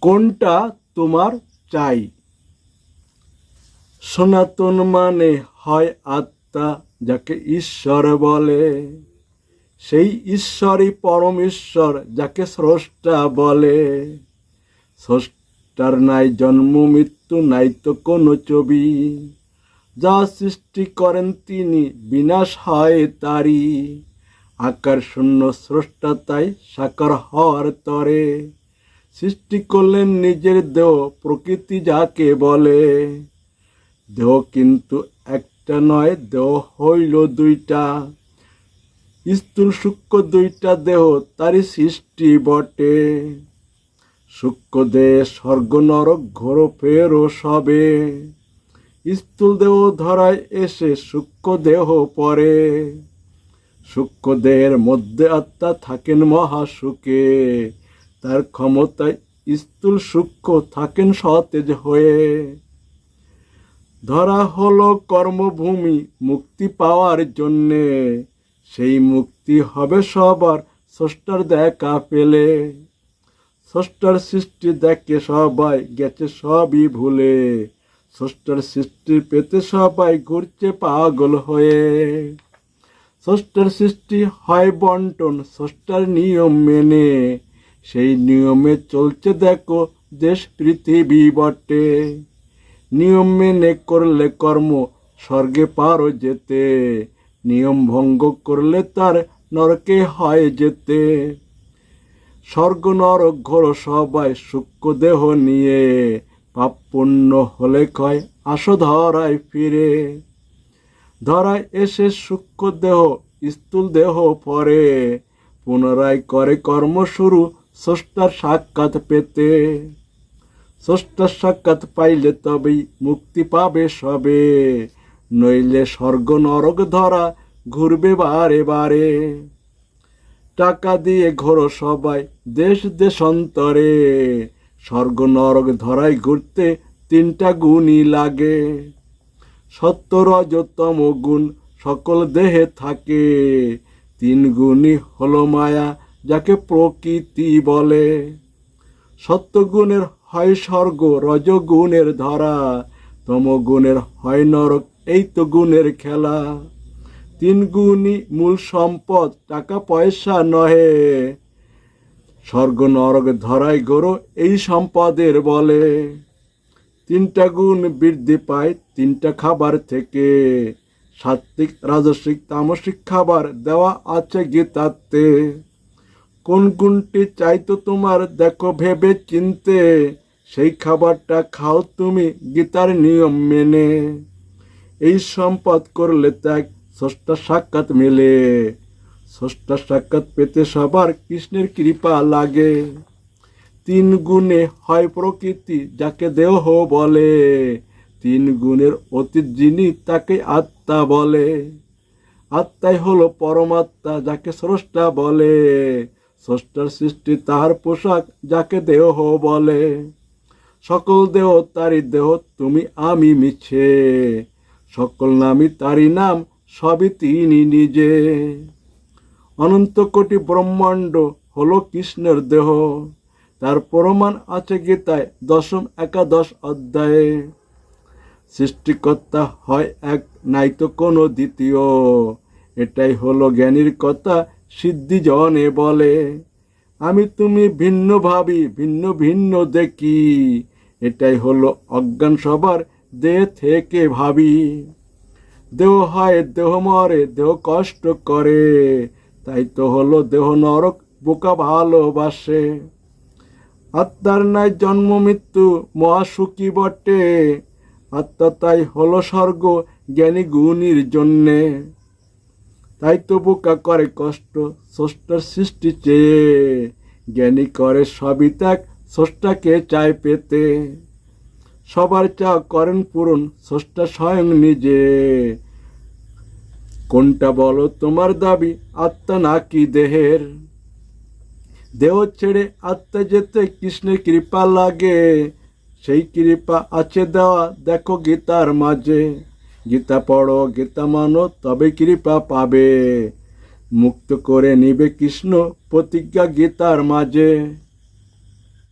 কোনটা তোমার চাই? সনাতন মানে হয় আত্মা, যাকে ঈশ্বর বলে। সেই ঈশ্বরই পরম ঈশ্বর, যাকে স্রষ্টা বলে। স্রষ্টার নাই জন্ম, মৃত্যু, নাই তো কোনো ছবি। যা সৃষ্টি করেন তিনি, বিনাশ হয় তারি আকার শূন্য স্রষ্টা, তাই সাকার হওয়ার তরে। সৃষ্টি করলেন নিজের দেহ, প্রকৃতি যাকে বলে। দেহ কিন্তু একটা নয়, দেহ হইল দুইটা। স্থূল সূক্ষ্ম দুইটা দেহ, তারই সৃষ্টি বটে। সূক্ষ্ম দেহ, স্বর্গ, নরক, ঘোর, ফেরো সবে। স্থূল দেহ ধরায় এসে সূক্ষ্ম দেহ পরে। সূক্ষ্ম দেহের মধ্যে আত্মা থাকেন মহাসুখে। তার ক্ষমতায় স্থূল সূক্ষ্ম থাকেন সতেজ হয়ে। ধরা হলো কর্মভূমি মুক্তি পাওয়ার জন্যে। সেই মুক্তি হবে সবার, স্রষ্টার দেখা পেলে। স্রষ্টার সৃষ্টি দেখে সবাই গেছে সবই ভুলে। স্রষ্টার সৃষ্টি পেতে সবাই ঘুরছে পাগল হয়ে। স্রষ্টার সৃষ্টি হয় বন্টন, স্রষ্টার নিয়ম মেনে। সেই নিয়মে চলছে দেখো দেশ পৃথিবী বটে। নিয়ম মেনে করলে কর্ম স্বর্গে পারো যেতে। নিয়ম ভঙ্গ করলে তার নরকে হয় যেতে। স্বর্গ, নরক, ঘোর সবাই সূক্ষ্ম দেহ নিয়ে পাপ পুণ্য হলে কয় আসো ধরায় ফিরে। ধরায় এসে সূক্ষ্ম দেহ, স্থূল দেহ পরে, পুনরায় করে কর্ম শুরু স্রষ্টার সাক্ষাৎ পেতে। স্রষ্টার সাক্ষাৎ পাইলে তবেই মুক্তি পাবে সবে। নইলে স্বর্গ নরক ধরা ঘুরবে বারে বারে। টাকা দিয়ে ঘোরো সবাই দেশ দেশান্তরে স্বর্গ নরক ধরায় ঘুরতে তিনটা গুণই লাগে। সত্য রজতম গুণ সকল দেহে থাকে। তিন গুণই হলো মায়া প্রকৃতি বলে। সত্যগুণের হয় স্বর্গ, রজগুণের ধরা। তমগুণের হয় নরক, এই তো গুণের খেলা। তিন গুণই মূল সম্পদ, টাকা পয়সা নহে। স্বর্গ, নরক, ধরাই গরো, এই সম্পদের বলে। তিনটা গুণ বৃদ্ধি পায় তিনটা খাবার থেকে। সাত্বিক রাজস্বিক, তামসিক খাবার দেওয়া আছে গীতাতে। কোন গুণটি চাইতো তোমার? দেখো ভেবে চিনতে সেই খাবারটা খাও তুমি গীতার নিয়ম মেনে। এই সম্পদ করলে ত্যাগ ষষ্ঠা সাক্ষাৎ মেলে। ষষ্ঠা সাক্ষাৎ পেতে সবার কৃষ্ণের কৃপা লাগে। তিন গুণে হয় প্রকৃতি, যাকে দেহ বলে। তিন গুণের অতীত যিনি, তাকে আত্মা বলে। আত্মাই হলো পরমাত্মা, যাকে স্রষ্টা বলে। স্রষ্টার সৃষ্টি তাহার পোশাক যাকে দেহ বলে। সকল দেহ তারি দেহ, তুমি আমি মিছে। সকল নামই তারি নাম, সবই তিনি নিজে। অনন্ত কোটি ব্রহ্মাণ্ড হলো কৃষ্ণের দেহ। তার প্রমাণ আছে গীতায় দশম একাদশ অধ্যায়ে। সৃষ্টিকর্তা হয় এক, নাই তো কোনো দ্বিতীয়। এটাই হলো জ্ঞানীর কথা সিদ্ধি জনে বলে, আমি তুমি ভিন্ন ভাবি, ভিন্ন ভিন্ন দেখি। এটাই হলো অজ্ঞান সবার দেহ থেকে ভাবি। দেহ হয়, দেহ মরে, দেহ কষ্ট করে। তাই তো হলো দেহ নরক, বোকা ভালোবাসে। আত্মার নাই জন্ম, মৃত্যু মহাসুখী বটে। আত্মা তাই হলো স্বর্গ, জ্ঞানী গুণীর জন্যে। তাই তো বোকা করে কষ্ট, স্রষ্টার সৃষ্টি চেয়ে। জ্ঞানী করে সবই ত্যাগ, স্রষ্টাকে চায় পেতে। সবার চা করেন পূরণ, স্রষ্টা স্বয়ং নিজে। কোনটা বলো তোমার দাবি, আত্মা নাকি দেহের? দেহ ছেড়ে আত্মা যেতে কৃষ্ণের কৃপা লাগে। সেই কৃপা আছে দেওয়া, দেখো গীতার মাঝে। গীতা পড়ো গীতা মানো তবে কৃপা পাবে। মুক্ত করে নিবে কৃষ্ণ প্রতিজ্ঞা গীতার মাঝে।